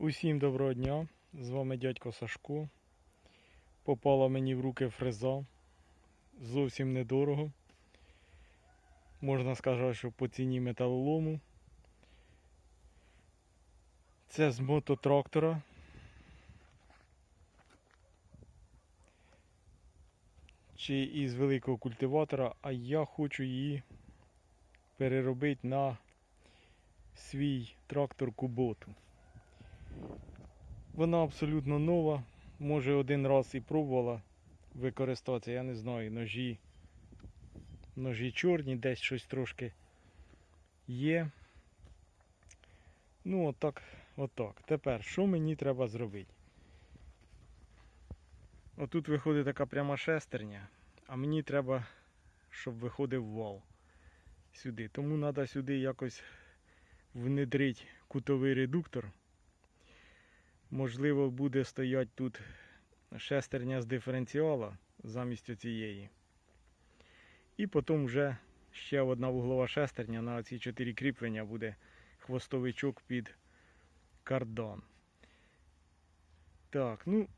Усім доброго дня! З вами дядько Сашко. Попала мені в руки фреза. Зовсім недорого. Можна сказати, що по ціні металолому. Це з мототрактора. Чи із великого культиватора, а я хочу її переробити на свій трактор Куботу. Вона абсолютно нова. Може один раз і пробувала використовуватися, я не знаю, ножі. Ножі чорні, десь щось трошки є. Ну, отак, отак. Тепер, що мені треба зробити? Отут виходить така пряма шестерня, а мені треба, щоб виходив вал сюди. Тому треба сюди якось внедрити кутовий редуктор. Можливо, буде стояти тут шестерня з диференціала замість цієї. І потім вже ще одна вуглова шестерня на ці чотири кріплення буде хвостовичок під кардан. Так, ну,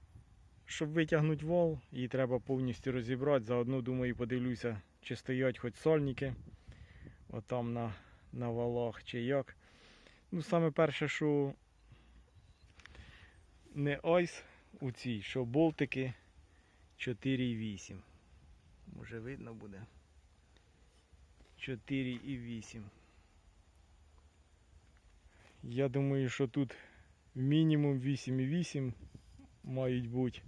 щоб витягнути вал, її треба повністю розібрати. Заодно, думаю, подивлюся, чи стоять хоч сольники. Отам на, на валах, чи як. Ну, саме перше, що не айс у цій, що болтики 4,8. Може видно буде. 4,8. Я думаю, що тут мінімум 8,8 мають бути.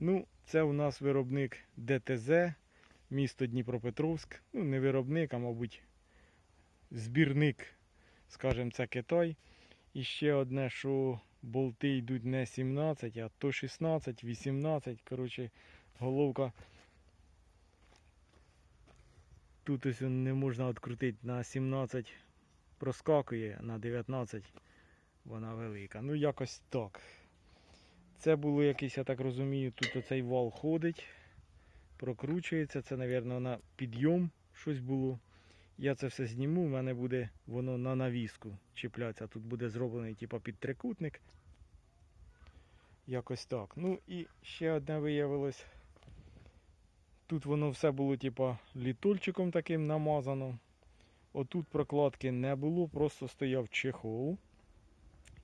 Ну, це у нас виробник ДТЗ, місто Дніпропетровськ. Ну, не виробник, а мабуть, збірник, скажімо, це Китай. І ще одне, що болти йдуть не 17, а то 16, 18. Коротше, головка. Тут ось не можна відкрутити на 17 проскакує, на 19 вона велика. Ну якось так. Це було якийсь, я так розумію, тут оцей вал ходить, прокручується. Це, мабуть, на підйом щось було. Я це все зніму, в мене буде воно на навіску чіплятися. Тут буде зроблений типу, під трикутник. Якось так. Ну і ще одне виявилось. Тут воно все було типу, літольчиком таким намазано. Отут прокладки не було, просто стояв чехол.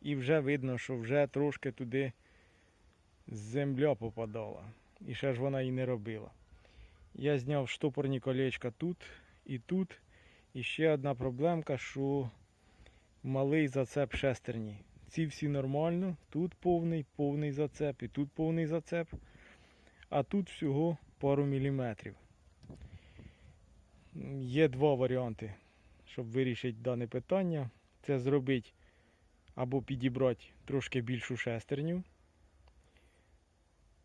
І вже видно, що вже трошки туди земля попадала. І ще ж вона і не робила. Я зняв штопорні колечка тут і тут. І ще одна проблемка, що малий зацеп шестерні. Ці всі нормально, тут повний, повний зацеп, і тут повний зацеп, а тут всього пару міліметрів. Є два варіанти, щоб вирішити дане питання. Це зробити або підібрати трошки більшу шестерню.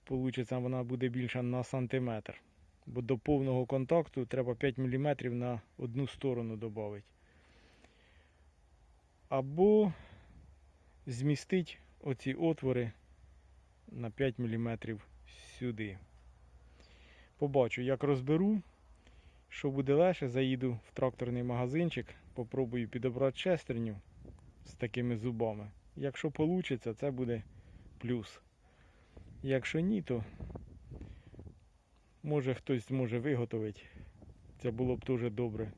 Получиться вона буде більша на сантиметр. Бо до повного контакту треба 5 мм на одну сторону додати. Або змістити оці отвори на 5 мм сюди. Побачу, як розберу. Що буде легше, заїду в тракторний магазинчик, попробую підобрати шестерню з такими зубами. Якщо вийде, це буде плюс. Якщо ні, то може хтось зможе виготовити. Це було б дуже добре.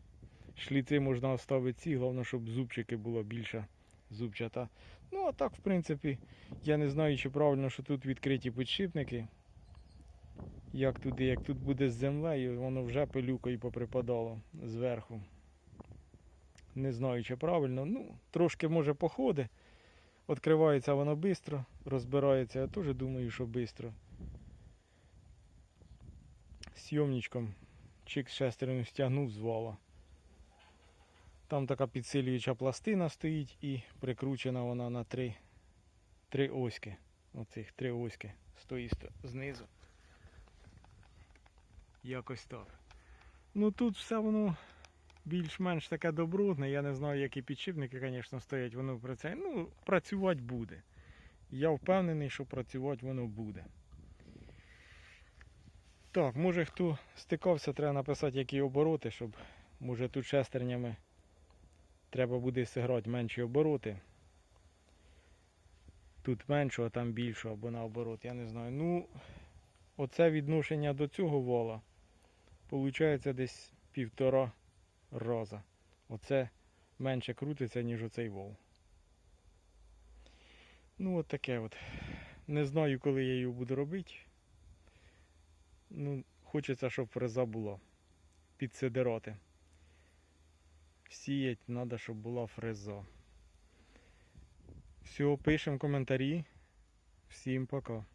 Шліци можна оставити ці, головне, щоб зубчики було більше зубчата. Ну, а так, в принципі, я не знаю, чи правильно, що тут відкриті підшипники. Як туди, як тут буде з землею, воно вже пилюкою поприпадало зверху. Не знаю, чи правильно. Ну, трошки може походи. Відкривається воно швидко, розбирається. Я теж думаю, що швидко. Сйомничком чик шестерню стягнув з вала. Там така підсилююча пластина стоїть і прикручена вона на три, три оськи. Оцих три оськи стоїть знизу. Якось так. Ну тут все воно більш-менш таке добротне. Я не знаю, які підшипники, звісно, стоять, воно працює. Ну, працювати буде. Я впевнений, що працювати воно буде. Так, може хто стикався, треба написати, які обороти, щоб може тут шестернями треба буде зіграти менші обороти. тут менше, а там більше, або наоборот, я не знаю. Ну, оце відношення до цього вала, виходить десь півтора раза. Оце менше крутиться, ніж оцей вол. Ну, от таке от. Не знаю, коли я його буду робити. Ну, хочеться, щоб фреза була. Підсидирати. Сіять треба, щоб була фреза. Все, пишемо коментарі. Всім пока.